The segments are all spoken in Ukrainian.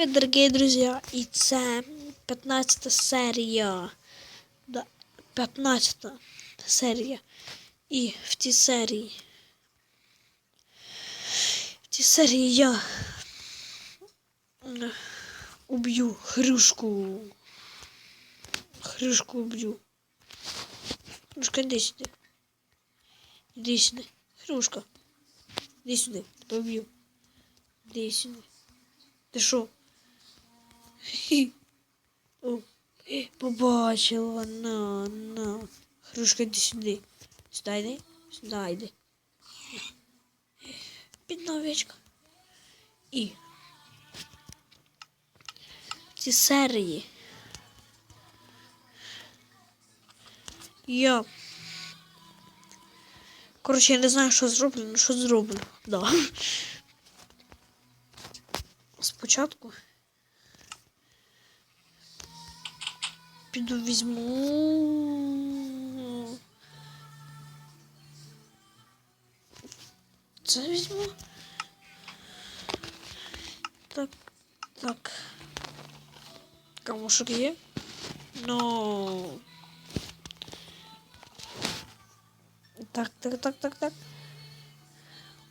Привет, дорогие друзья! І це 15 серія. Да, 15 серія. І в цій серії. В цій серії я м, уб'ю Хрюшку. Хрюшку уб'ю. Хрюшка, іди сюди. Іди сюди. Хрюшка. Іди сюди. Тебе вб'ю. Іди сюди. Ти що? Е, побачила, на, на. Хрюшка, йди сюди. Сюди йди. Сюди йди. Бідна овечка. І в цій серії я. Коротше, я не знаю, що зроблю, але що зроблю. Да. Спочатку піду візьму. Це візьму. Так, так. Камушок є. Ну. Так, так, так, так, так.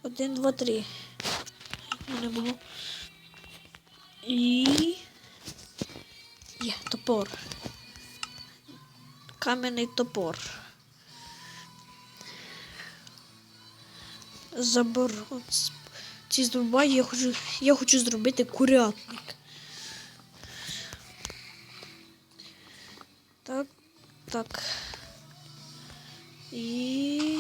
Один, два, три. Мене було. І. Є топор. Кам'яний топор. Заберу ці здруба, я хочу, я хочу зробити курятник. Так, так. І.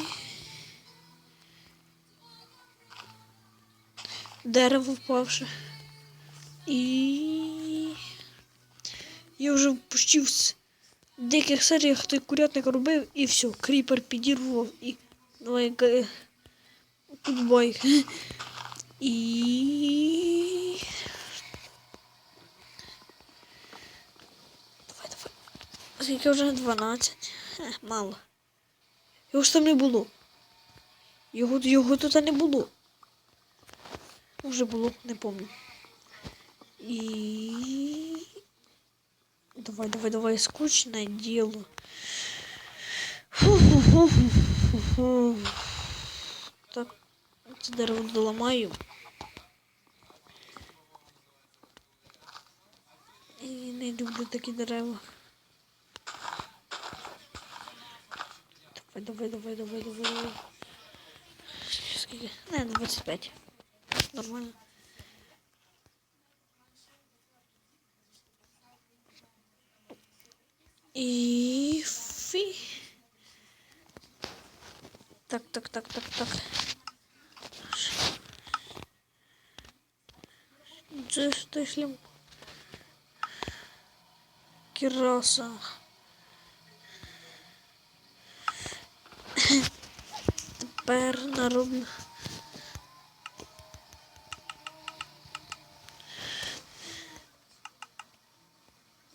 Дерево впавше. І я вже почти в деяких серіях той курятник робив і все, кріпер підірвав і давай ка- гудбай. І давай, давай. Скільки вже 12? Е, мало. Його ж там не було. Його, його тут не було. Може було, не пам'ятаю. И... Давай, давай, давай, скучное дело. Так, це дерево доламаю. І не люблю такі дерева. Давай, давай, давай, давай, давай. Скільки? Не, 25. Нормально. І фі. Так, так, так, так, так. Ж той шлем. Кіраса. Тепер нароблю.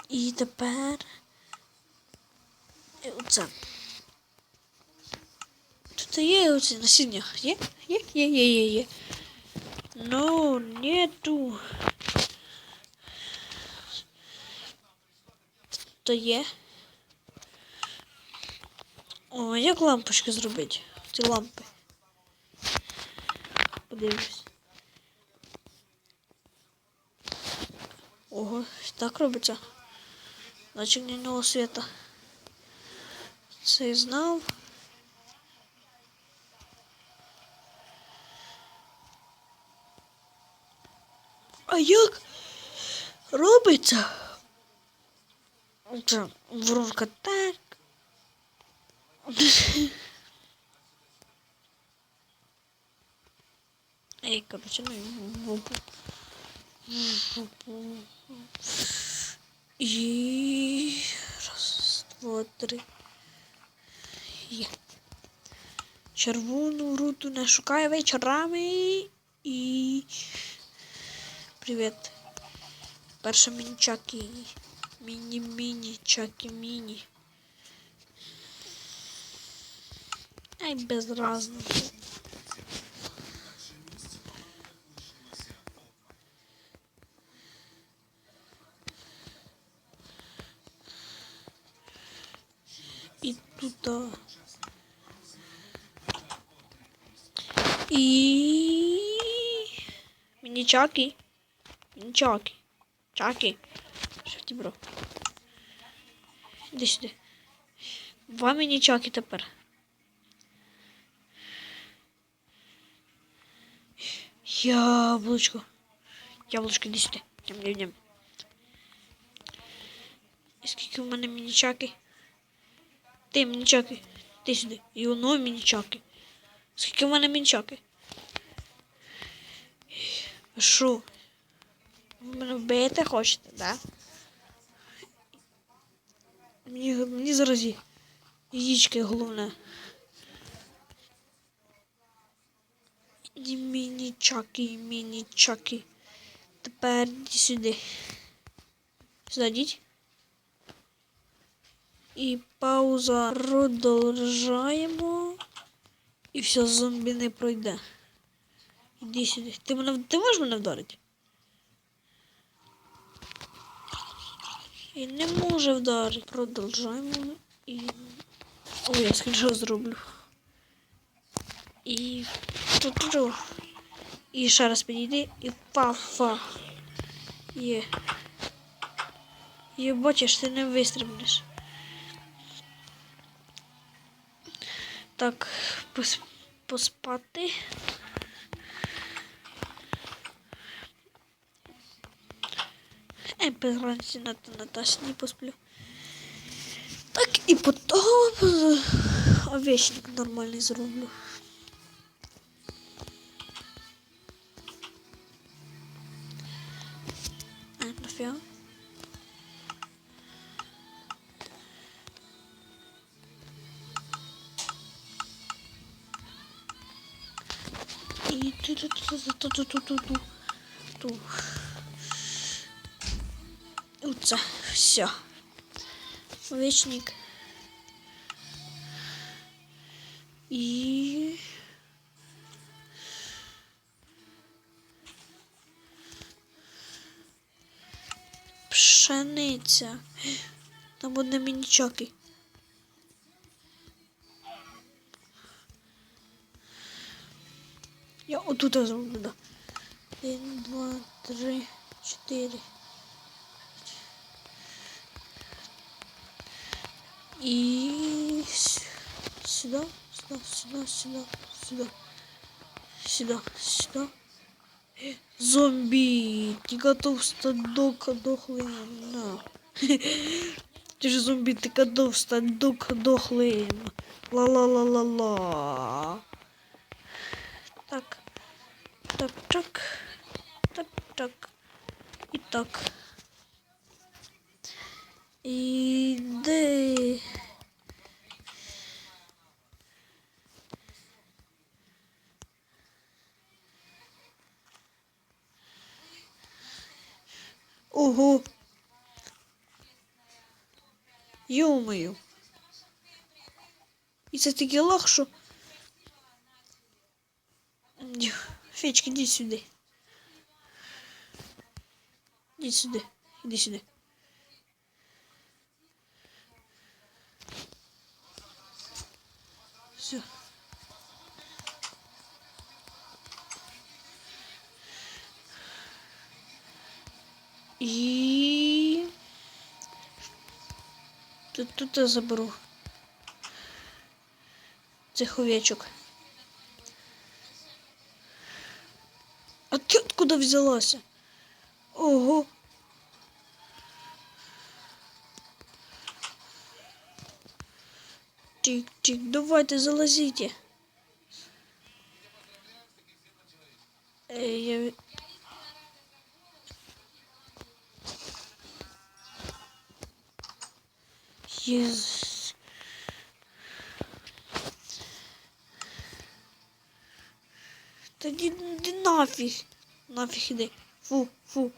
І тепер. І оце. Тут є оці насіння. Є, є. Ну, нету. То є. О, як лампочки зробити? Ці лампи. Подивлюсь. Ого, так робиться. Значить, дневного света. Це знав. А як робиться? Це воронка так. Ей, короче, ну. І раз, два, три. Є. Червону руту не шукаю вечорами і. привет. Перша міні-чакі. Міні-міні-чакі міні. Ай, безразно. И тут. А. и міні-чакі. Чаки. Чаки. Шифті, бро. Іди сюди. Два мені тепер. Яблучко. Яблучко, іди сюди. Ням, ням, ням. І скільки в мене мінічаки? Ти мінічаки. Ти сюди. І воно мінічаки. Скільки в мене мінічаки? Ви мене вбити хочете, да? Мені, мені зараз яєчки головне. І мінічаки, мінічаки. Тепер йди сюди. Сюди. І пауза. Продовжаємо. І все, зомбі не пройде. Іди сюди. Ти мене ти можеш мене вдарити? І не може вдарити. Продовжаємо. І. Ой, я скріншот зроблю. І. Ту-ту-ту. І ще раз підійди і па-фа. Є. Є, бачиш, ти не вистрибнеш. Так, пос, поспати. Ей, без разниці на Наташі не посплю. Так, і потім е, овечник нормальний зроблю. А, нафіга? І ту-ту-ту-ту-ту-ту-ту-ту. Ту. Оце, все. Овечник. І... Пшениця. Там одне мінічаки. Я отут зроблю. Один, два, три, чотири. И с- сюда, сюда, сюда, сюда, сюда, сюда, сюда. Э, Зомби, ты готов стать док дохлым? На. Ты же зомби, ты готов стать док дохлым? Ла-ла-ла-ла-ла. Так, так, так, так, так, и так. Іди. Ого. Йомою. І це такий. Ні, Фечка, іди сюди. Іди сюди. Іди сюди. Тут, тут я заберу цих овечок. А ти откуда взялася? Ого. Тик-тик, давайте залазите. Эй, я... Єс. Та ді, ді нафіг. Нафіг іди. Фу, фу,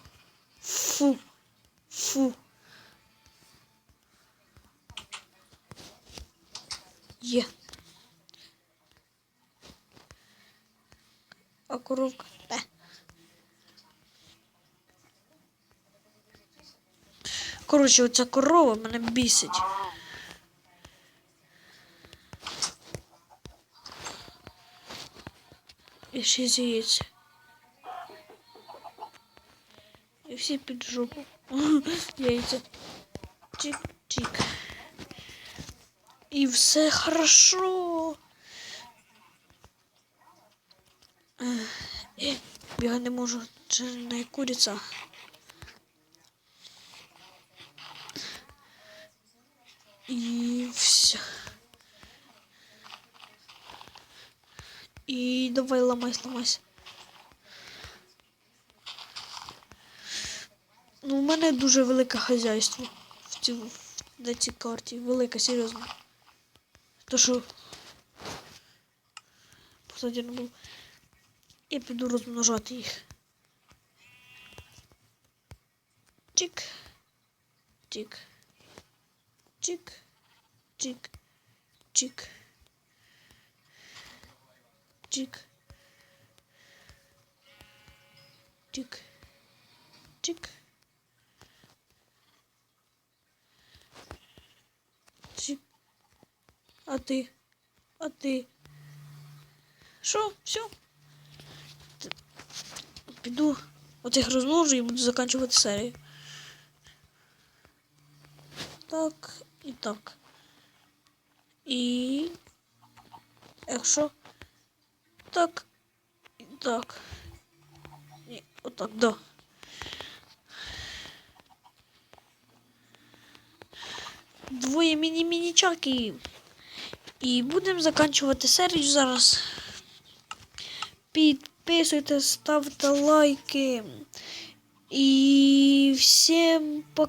фу, фу. Є. А коровка де? Коротше, оця корова мене бісить. Шість яєць. І всі під жопу. Яйця. Чик-чик. І все хорошо. Я не можу. Жирна куриця. І все. І давай ламайся, ламайся. Ну, у мене дуже велике хазяйство в цій, в- на цій карті. Велике, серйозно. То що. Посадено було. Я піду розмножати їх. Чик. Чик. Чик. Чик. Чик. Чик. Чик. Чик. Чик. А ти? А ти? Що? Все? Піду оцих розмножу і буду закінчувати серію. Так і так. І якщо так і так. Ні, отак, да. Двоє міні-мінічаки. І будемо закінчувати серію зараз. Підписуйтесь, ставте лайки. І всім пока.